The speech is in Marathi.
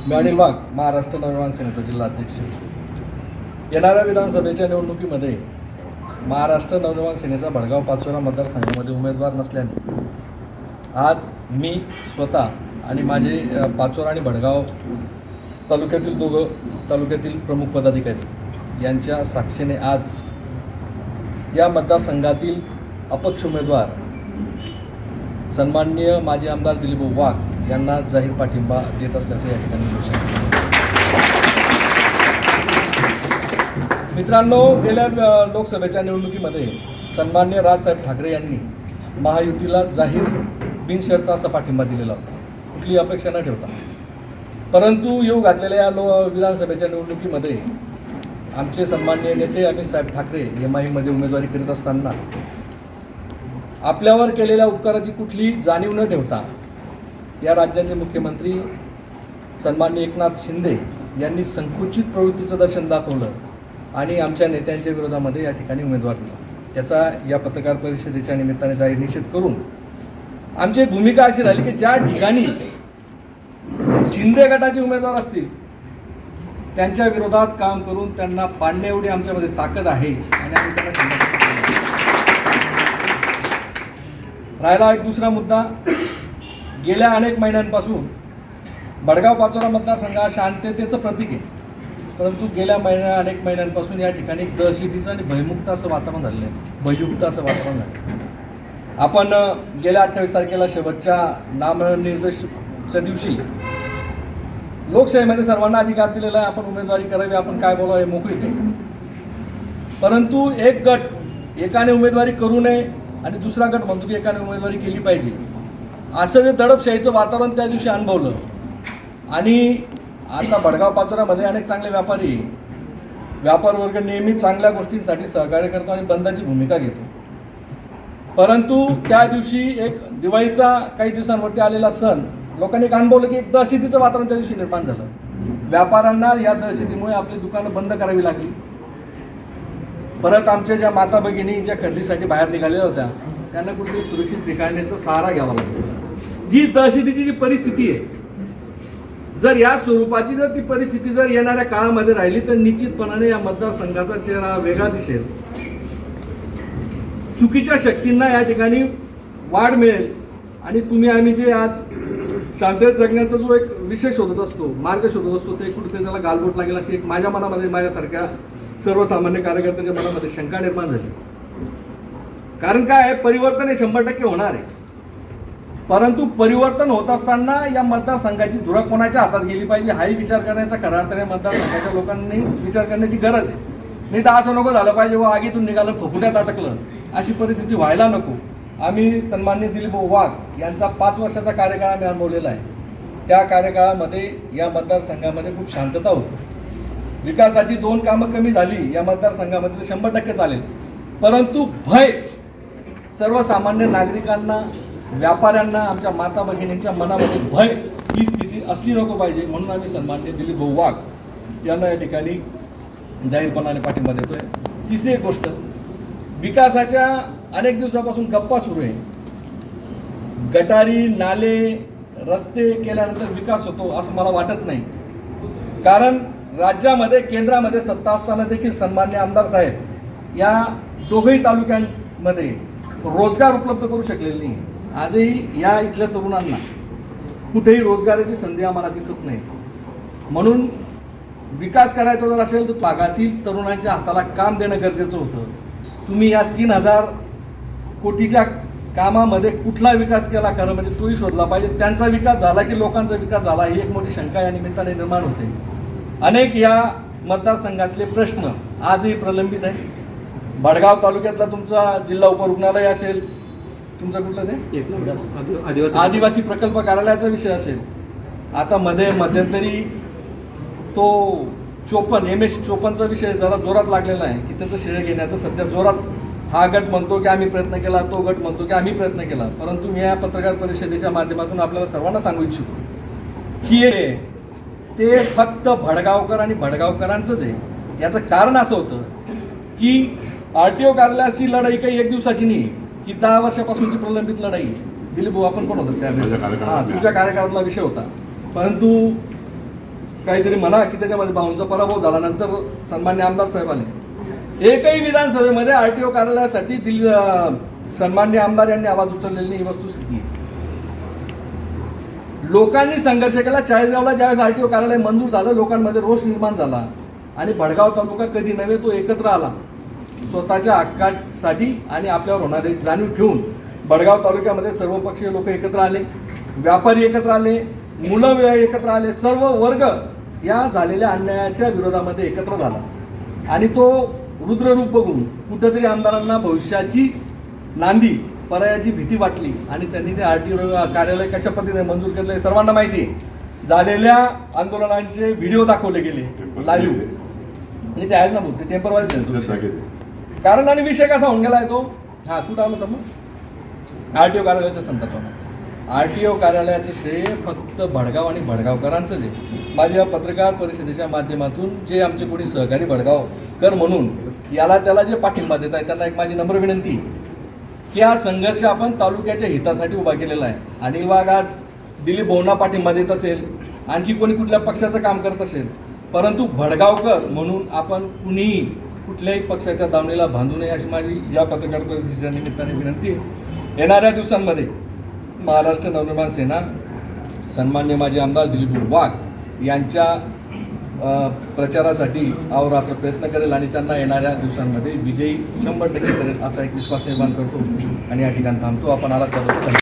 मी अनिल वाघ महाराष्ट्र नवनिर्माण सेनेचा जिल्हा अध्यक्ष येणाऱ्या विधानसभेच्या निवडणुकीमध्ये महाराष्ट्र नवनिर्माण सेनेचा भडगाव पाचोरा मतदारसंघामध्ये उमेदवार नसल्याने आज मी स्वतः आणि माझे पाचोरा आणि भडगाव तालुक्यातील दोघं तालुक्यातील प्रमुख पदाधिकारी यांच्या साक्षीने आज या मतदारसंघातील अपक्ष उमेदवार सन्माननीय माजी आमदार दिलीप वाघ यांना जाहीर पाठिंबा देत असल्याचं या ठिकाणी मित्रांनो गेल्या लोकसभेच्या निवडणुकीमध्ये सन्मान्य राजसाहेब ठाकरे यांनी महायुतीला जाहीर बिनशर्त असा पाठिंबा दिलेला होता. कुठली अपेक्षा न ठेवता. परंतु येऊ घातलेल्या या लो विधानसभेच्या निवडणुकीमध्ये आमचे सन्मान्य नेते अमित साहेब ठाकरे एम आयमध्ये उमेदवारी करीत असताना आपल्यावर केलेल्या उपकाराची कुठली जाणीव न ठेवता या राज्याचे मुख्यमंत्री सन्माननीय एकनाथ शिंदे यांनी संकुचित प्रवृत्तीचं दर्शन दाखवलं आणि आमच्या नेत्यांच्या विरोधामध्ये या ठिकाणी उमेदवार दिला. त्याचा या पत्रकार परिषदेच्या निमित्ताने जाहीर निषेध करून आमची भूमिका अशी राहिली की ज्या ठिकाणी शिंदे गटाचे उमेदवार असतील त्यांच्या विरोधात काम करून त्यांना पाडणे एवढी आमच्यामध्ये ताकद आहे आणि आम्ही त्यांना राहिला एक दुसरा मुद्दा. गेल्या अनेक महिन्यांपासून बडगाव पाचोरा मतदारसंघ हा शांततेचं प्रतीक आहे. परंतु गेल्या महिन्या अनेक महिन्यांपासून या ठिकाणी दहशतीचं आणि भयमुक्त असं वातावरण झालेलं आहे. भययुक्त असं वातावरण झालं आपण गेल्या अठ्ठावीस तारखेला शेवटच्या नामनिर्देशच्या दिवशी लोकशाहीमध्ये सर्वांना अधिकार दिलेला आहे. आपण उमेदवारी करावी आपण काय बोलावं हे मोकळीक आहे परंतु एक गट एकाने उमेदवारी करू नये आणि दुसरा गट म्हणतो की एकाने उमेदवारी केली पाहिजे. असं जे दडपशाहीचं वातावरण त्या दिवशी अनुभवलं. आणि आता भडगाव पाचोऱ्यामध्ये अनेक चांगले व्यापारी व्यापार वर्ग नेहमी चांगल्या गोष्टींसाठी सहकार्य करतो आणि बंदाची भूमिका घेतो. परंतु त्या दिवशी एक दिवाळीचा काही दिवसांवरती आलेला सण लोकांनी एक अनुभवलं की एक दहशतीचं वातावरण त्या दिवशी निर्माण झालं. व्यापाऱ्यांना या दहशतीमुळे आपली दुकानं बंद करावी लागली. परत आमच्या ज्या माता भगिनी ज्या खरेदीसाठी बाहेर निघालेल्या होत्या त्यांना कुठेतरी सुरक्षित ठिकाण्याचा सहारा घ्यावा लागला. जी दहशतीची जी परिस्थिती आहे जर या स्वरूपाची जर ती परिस्थिती जर येणाऱ्या काळामध्ये राहिली तर निश्चितपणाने या मतदारसंघाचा चेहरा वेगळा दिसेल. चुकीच्या शक्तींना या ठिकाणी वाढ मिळेल. आणि तुम्ही आम्ही जे आज शांततेत जगण्याचा जो एक विषय शोधत असतो मार्ग शोधत असतो ते कुठेतरी त्याला गालबोट लागेल अशी एक माझ्या मनामध्ये माझ्यासारख्या सर्वसामान्य कार्यकर्त्याच्या मनामध्ये शंका निर्माण झाली. कारण काय आहे? परिवर्तन हे शंभर टक्के होणार आहे. परंतु परिवर्तन होत असताना या मतदारसंघाची धुरा कोणाच्या हातात गेली पाहिजे हाही विचार करण्याचा खरा अर्थ या मतदारसंघाच्या लोकांनी विचार करण्याची गरज आहे. नाही तर असं नको झालं पाहिजे व आगीतून निघालं फुफुट्यात अटकलं. अशी परिस्थिती व्हायला नको. आम्ही सन्मान्य दिलीप वाघ यांचा पाच वर्षाचा कार्यकाळ आम्ही अनुभवलेला आहे. त्या कार्यकाळामध्ये या मतदारसंघामध्ये खूप शांतता होती. विकासाची दोन कामं कमी झाली या मतदारसंघामध्ये तर शंभर टक्के चालेल. परंतु भय सर्वसामान्य नागरिकांना व्यापाऱ्यांना आमच्या माता भगिनींच्या मनामध्ये भय ही स्थिती असली नको पाहिजे म्हणून आम्ही सन्मान्य दिलीप भाऊ वाघ यांना या ठिकाणी जाहीरपणाने पाठिंबा देतोय. तिसरी एक गोष्ट विकासाच्या अनेक दिवसापासून गप्पा सुरू आहे. गटारी नाले रस्ते केल्यानंतर विकास होतो असं मला वाटत नाही. कारण राज्यामध्ये केंद्रामध्ये सत्ता असताना देखील सन्मान्य आमदार साहेब या दोघही तालुक्यांमध्ये रोजगार उपलब्ध करू शकलेले नाही आजही या इथल्या तरुणांना कुठेही रोजगाराची संधी आम्हाला दिसत नाही. म्हणून विकास करायचा जर असेल तर भागातील तरुणांच्या हाताला काम देणं गरजेचं होतं. तुम्ही या तीन हजार कोटीच्या कामामध्ये कुठला विकास केला खरं म्हणजे तोही शोधला पाहिजे. त्यांचा विकास झाला की लोकांचा विकास झाला ही एक मोठी शंका या निमित्ताने निर्माण होते. अनेक या मतदारसंघातले प्रश्न आजही प्रलंबित आहे भडगाव तालुक्यातला तुमचा जिल्हा उपरुग्णालय असेल तुमचं कुठलं ते? आदिवासी. आदिवासी. प्रकल्प कार्यालयाचा विषय असेल. आता मध्ये मध्यंतरी तो चोपन एम एस चोपनचा विषय जरा जोरात लागलेला आहे की त्याचं श्रेय घेण्याचं. सध्या जोरात हा गट म्हणतो की आम्ही प्रयत्न केला तो गट म्हणतो की आम्ही प्रयत्न केला. परंतु मी या पत्रकार परिषदेच्या माध्यमातून आपल्याला सर्वांना सांगू इच्छितो की ते फक्त भडगावकर आणि भडगावकरांचंच आहे. याचं कारण असं होतं की आर टी ओ कार्यालयाची लढाई काही एक दिवसाची नाही ही दहा वर्षापासूनची प्रलंबित लढाई. दिलीप भाऊ आपण पण होतो त्यावेळेस. हां तुमच्या कार्यकाळातला विषय होता. परंतु काहीतरी म्हणा की त्याच्यामध्ये भाऊंचा पराभव झाला नंतर सन्मान्य आमदार साहेब आले एकही विधानसभेमध्ये आर टी ओ कार्यालयासाठी दिल्ली अं, सन्मान्य आमदार यांनी आवाज उचललेली ही वस्तुस्थिती आहे. लोकांनी संघर्ष केला. चाळीसगावला ज्यावेळेस आर टी ओ कार्यालय मंजूर झालं लोकांमध्ये रोष निर्माण झाला. आणि भडगाव तालुका कधी नव्हे तो एकत्र आला. स्वतःच्या हक्कासाठी आणि आपल्यावर होणारी जाणीव ठेवून भडगाव तालुक्यामध्ये सर्वपक्षीय लोक एकत्र आले व्यापारी एकत्र आले मुलं एकत्र आले सर्व वर्ग या झालेल्या अन्यायाच्या विरोधामध्ये एकत्र झाला. आणि तो रुद्ररूप बघून कुठंतरी आमदारांना भविष्याची नांदी पर्यायाची भीती वाटली आणि त्यांनी ते आर टी कार्यालय कशा पद्धतीने मंजूर केलं हे सर्वांना माहिती आहे. झालेल्या आंदोलनांचे व्हिडिओ दाखवले गेले लाईव्ह आणि ते आहेच ना भाऊ, ते टेम्परवारी कारण आणि विषय कसा होऊन गेलाय तो? हा कुठं आलो तर मग? आर टी ओ कार्यालयाच्या संदर्भात. आर टी ओ कार्यालयाचे श्रेय फक्त भडगाव आणि भडगावकरांचंच आहे. माझ्या पत्रकार परिषदेच्या माध्यमातून जे आमचे कोणी सहकारी भडगावकर म्हणून याला त्याला जे पाठिंबा देत आहे त्यांना एक माझी नम्र विनंती की हा संघर्ष आपण तालुक्याच्या हितासाठी उभा केलेला आहे. आणि वाघ आज दिलीप भाऊंना पाठिंबा देत असेल आणखी कोणी कुठल्या पक्षाचं काम करत असेल परंतु भडगावकर म्हणून आपण कुणीही कुठल्याही पक्षाच्या दावणीला बांधू नये अशी माझी या पत्रकार परिषदेच्या निमित्ताने विनंती आहे. येणाऱ्या दिवसांमध्ये महाराष्ट्र नवनिर्माण सेना सन्मान्य माजी आमदार दिलीप वाघ यांच्या प्रचारासाठी अहोरात्र प्रयत्न करेल आणि त्यांना येणाऱ्या दिवसांमध्ये विजयी शंभर टक्के करेल असा एक विश्वास निर्माण करतो आणि या ठिकाणी थांबतो. आपण आला त्याबद्दल